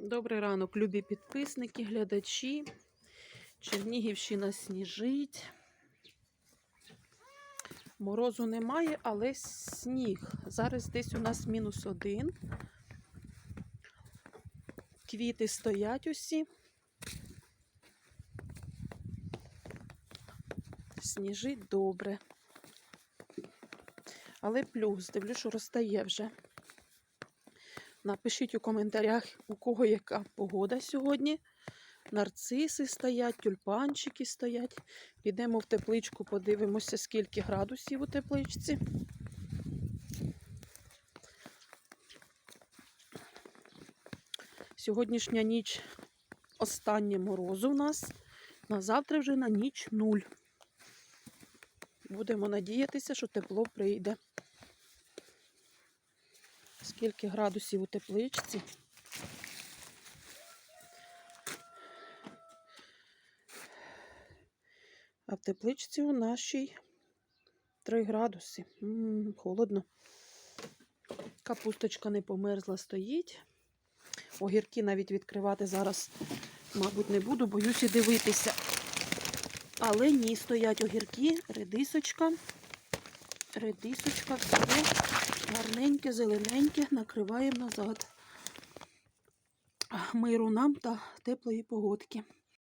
Добрий ранок, любі підписники, глядачі. Чернігівщина сніжить. Морозу немає, але сніг. Зараз десь у нас мінус один. Квіти стоять усі. Сніжить добре. Але плюс, дивлюсь, що розтає вже. Напишіть у коментарях, у кого яка погода сьогодні. Нарциси стоять, тюльпанчики стоять. Підемо в тепличку, подивимося, скільки градусів у тепличці. Сьогоднішня ніч останнє морозу у нас. На завтра вже на ніч нуль. Будемо надіятися, що тепло прийде. Скільки градусів у тепличці? А в тепличці у нашій 3 градуси. М, холодно. Капусточка не померзла, стоїть. Огірки навіть відкривати зараз, мабуть, не буду, боюся дивитися. Але ні, стоять огірки, редисочка. Редисочка, все гарненьке, зелененьке, накриваємо назад. Миру нам та теплої погодки.